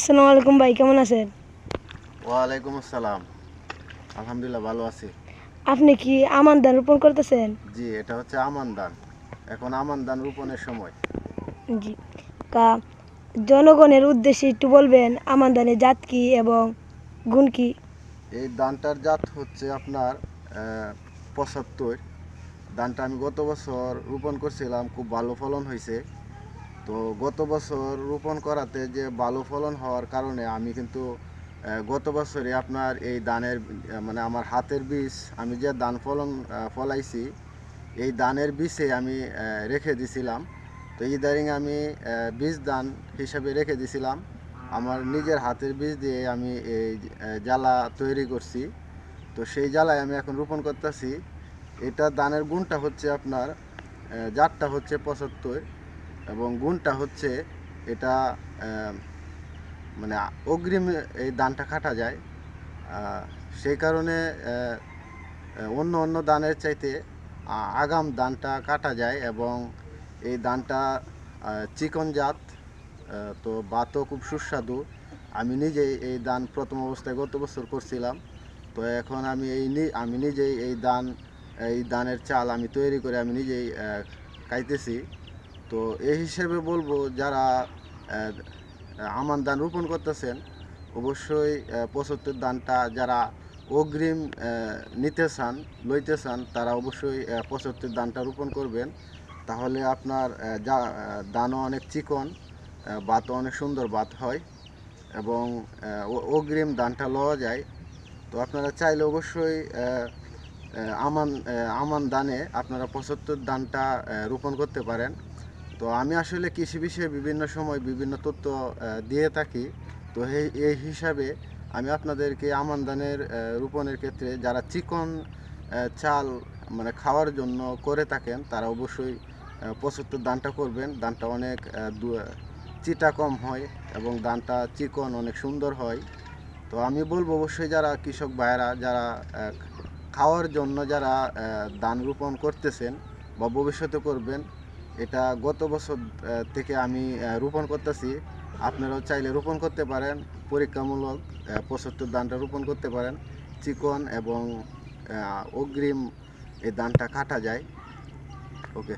আসসালামু আলাইকুম ভাই কেমন আছেন? ওয়ালাইকুম আসসালাম। আলহামদুলিল্লাহ ভালো আছি। আপনি কি আমান ধান রোপণ করতেছেন? জি এটা হচ্ছে আমান ধান। এখন আমান ধান রোপণের সময়। জি। কা জনগণের উদ্দেশ্যে একটু বলবেন আমান ধানের জাত কি এবং গুণ কি? এই ধানটার জাত হচ্ছে আপনার পঁচাত্তর। ধানটা আমি গত বছর রোপণ করছিলাম খুব ভালো ফলন হয়েছে। তো গত বছর রোপণ করাতে যে ভালো ফলন হওয়ার কারণে আমি কিন্তু গত বছরে আপনার এই ধানের মানে আমার হাতের বীজ, আমি যে ধান ফলন ফলাইছি, এই ধানের বীজে আমি রেখে দিছিলাম। তো ইদারিং আমি বীজ দান হিসাবে রেখে দিছিলাম। আমার নিজের হাতের বীজ দিয়ে আমি এই জ্বালা তৈরি করছি। তো সেই জ্বালায় আমি এখন রোপণ করতেছি। এটা ধানের গুণটা হচ্ছে আপনার জাতটা হচ্ছে পঁচাত্তর। এবং গুণটা হচ্ছে এটা মানে অগ্রিম এই ধানটা কাটা যায়। সেই কারণে অন্য অন্য দানের চাইতে আগাম ধানটা কাটা যায় এবং এই আহ, চিকন জাত তো বাতও খুব সুস্বাদু। আমি নিজেই এই দান প্রথম অবস্থায় গত বছর করছিলাম। তো এখন আমি এই আমি নিজেই এই দান এই দানের চাল আমি তৈরি করে আমি নিজেই খাইতেছি। তো এই হিসেবে বলব যারা আমান ধান রোপণ করতেছেন অবশ্যই পঁচাত্তর ধানটা যারা অগ্রিম নিতে চান লইতে চান তারা অবশ্যই পঁচাত্তর ধানটা রোপণ করবেন। তাহলে আপনার যা দানও অনেক চিকন ভাতও অনেক সুন্দর ভাত হয় এবং অগ্রিম ধানটা লওয়া যায়। তো আপনারা চাইলে অবশ্যই আমান আমান দানে আপনারা পঁচাত্তর আহ, রোপণ করতে পারেন। তো আমি আসলে কৃষি বিষয়ে বিভিন্ন সময় বিভিন্ন তথ্য দিয়ে থাকি। তো এই হিসাবে আমি আপনাদেরকে আমান ধানের রোপণের ক্ষেত্রে যারা চিকন চাল মানে খাওয়ার জন্য করে থাকেন, তারা অবশ্যই পঁচাত্তর দানটা করবেন। দানটা অনেক চিটা কম হয় এবং দানটা চিকন অনেক সুন্দর হয়। তো আমি বলব অবশ্যই যারা কৃষক ভাইয়েরা, যারা খাওয়ার জন্য যারা ধান রোপণ করতেছেন বা ভবিষ্যতে করবেন এটা গত বছর থেকে আমি রোপণ করতেছি। আপনারাও চাইলে রোপণ করতে পারেন, পরীক্ষামূলক পঁচাত্তর ধানটা রোপণ করতে পারেন। চিকন এবং অগ্রিম এই ধানটা কাটা যায়। ওকে।